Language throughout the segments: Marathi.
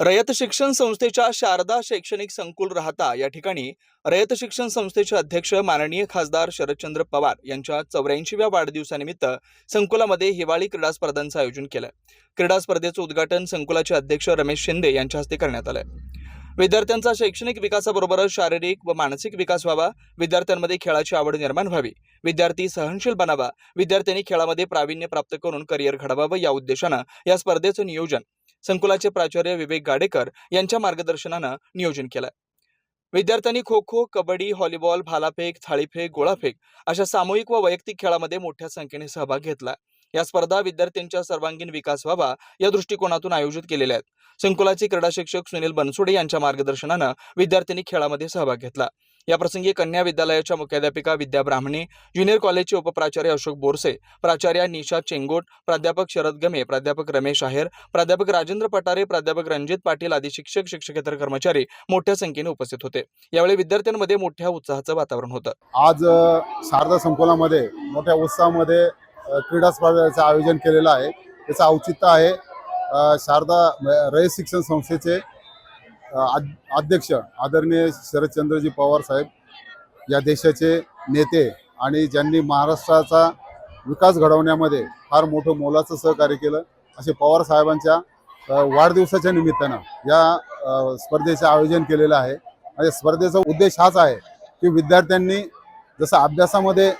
रयत शिक्षण संस्थेच्या शारदा शैक्षणिक संकुल राहता या ठिकाणी रयत शिक्षण संस्थेचे अध्यक्ष माननीय खासदार शरदचंद्र पवार यांच्या चौऱ्याऐंशीव्या वाढदिवसानिमित्त संकुलामध्ये हिवाळी क्रीडा स्पर्धांचं आयोजन केलं. क्रीडा स्पर्धेचं उद्घाटन संकुलाचे अध्यक्ष रमेश शिंदे यांच्या हस्ते करण्यात आलंय विद्यार्थ्यांचा शैक्षणिक विकासाबरोबरच शारीरिक व मानसिक विकास व्हावा विद्यार्थ्यांमध्ये खेळाची आवड निर्माण व्हावी विद्यार्थी सहनशील बनावा विद्यार्थ्यांनी खेळामध्ये प्रावीण्य प्राप्त करून करिअर घडवावं या उद्देशानं या स्पर्धेचं नियोजन संकुलाचे प्राचार्य विवेक गाडेकर यांच्या मार्गदर्शनानं नियोजन केलं विद्यार्थ्यांनी खो खो कबड्डी व्हॉलीबॉल भालाफेक थाळीफेक गोळाफेक अशा सामूहिक व वैयक्तिक खेळामध्ये मोठ्या संख्येने सहभाग घेतला. या स्पर्धा विद्यार्थ्यांच्या सर्वांगीण विकास व्हावा या दृष्टिकोनातून आयोजित केलेल्या आहेत. संकुलाचे क्रीडा शिक्षक सुनील बनसोडे यांच्या मार्गदर्शनानं विद्यार्थ्यांनी खेळामध्ये सहभाग घेतला. याप्रसंगी कन्या विद्यालयाच्या मुख्याध्यापिका विद्या ब्राह्मणे ज्युनियर कॉलेजचे उपप्राचार्य अशोक बोरसे प्राचार्या निशा चेंगोट प्राध्यापक शरद गमे प्राध्यापक रमेश आहेर प्राध्यापक राजेंद्र पटारे प्राध्यापक रणजित पाटील आदी शिक्षक शिक्षकेतर कर्मचारी मोठ्या संख्येने उपस्थित होते. यावेळी विद्यार्थ्यांमध्ये मोठ्या उत्साहाचं वातावरण होतं. आज शारदा संकुलामध्ये मोठ्या उत्साहामध्ये क्रीडा स्पर्धेचं आयोजन केलेलं आहे. त्याचं औचित्य आहे शारदा रयत शिक्षण संस्थेचे अध्यक्ष आदरणीय शरदचंद्रजी पवार साहेब या देशाचे नेते आणि ज्यांनी महाराष्ट्राचा विकास घडवण्यामध्ये फार मोठं मोलाचं सहकार्य केलं असे पवार साहेबांच्या वाढदिवसाच्या निमित्तानं या स्पर्धेचे स्पर्धेचं आयोजन केलेलं आहे. आणि स्पर्धेचा उद्देश हाच आहे की विद्यार्थ्यांनी जसं अभ्यासामध्ये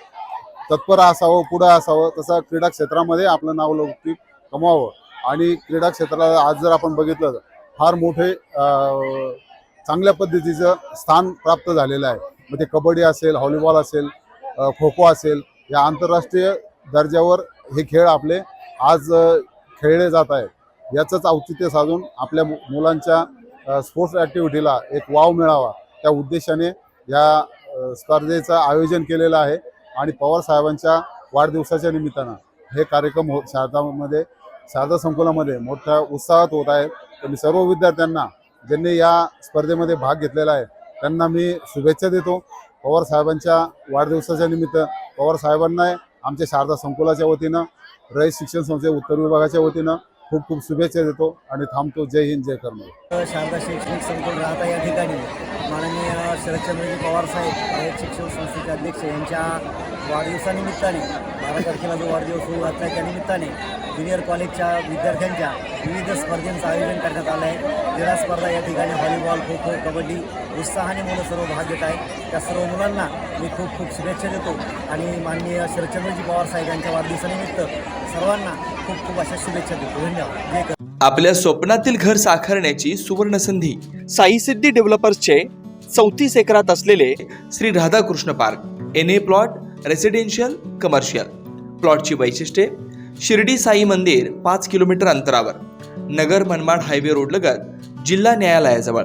तत्पर असावं पुढं असावं तसं क्रीडा क्षेत्रामध्ये आपलं नाव लौकिक कमावं आणि क्रीडा क्षेत्राला आज जर आपण बघितलं तर फार मोठे चांगल्या पद्धतीचं स्थान प्राप्त झालेलं आहे. मग ते कबड्डी असेल हॉलीबॉल असेल खो खो असेल या आंतरराष्ट्रीय दर्जावर हे खेळ आपले आज खेळले जात आहेत. याचंच औचित्य साधून आपल्या मु- मुलांच्या स्पोर्ट्स ॲक्टिव्हिटीला एक वाव मिळावा. त्या उद्देशाने या स्पर्धेचं आयोजन केलेलं आहे आणि पवार साहेबांच्या वाढदिवसाच्या निमित्तानं हे कार्यक्रम हो शारदामध्ये शारदा संकुलामध्ये मोठ्या उत्साहात होत आहेत. तर मी सर्व विद्यार्थ्यांना ज्यांनी या स्पर्धेमध्ये भाग घेतलेला आहे त्यांना मी शुभेच्छा देतो. पवार साहेबांच्या वाढदिवसाच्या निमित्त पवार साहेबांना आमच्या शारदा संकुलाच्या वतीनं रयत शिक्षण संस्थे उत्तर विभागाच्या वतीनं खूप खूप शुभेच्छा देतो आणि थांबतो. जय हिंद जय कर्मवीर शारदा शैक्षणिक संकुल राहता या ठिकाणी माननीय शरदचंद्रजी पवार साहेब रयत शिक्षण संस्थेचे अध्यक्ष. यांच्या वाढदिवसानिमित्ताने बारा तारखेला जो वाढदिवस होऊ घातला आहे त्यानिमित्ताने ज्युनियर कॉलेजच्या विद्यार्थ्यांच्या विविध स्पर्धेंचं आयोजन करण्यात आलं आहे क्रीडा स्पर्धा या ठिकाणी व्हॉलीबॉल खो खो कबड्डी उत्साहाने मुलं सर्व भाग घेत आहेत. त्या सर्व मुलांना मी खूप खूप शुभेच्छा देतो. आणि माननीय शरदचंद्रजी पवार साहेब यांच्या वाढदिवसानिमित्त सर्वांना खूप खूप अशा शुभेच्छा देतो. धन्यवाद. आपल्या स्वप्नातील घर साकारण्याची सुवर्ण संधी साई सिद्धी डेव्हलपर्सचे चौतीस एकरात असलेले Shri Radhakrishna Park N A plot residential commercial प्लॉटची वैशिष्ट्ये शिर्डी साई मंदिर पाच किलोमीटर अंतरावर नगर मनमाड हायवे रोड लगत जिल्हा न्यायालयाजवळ.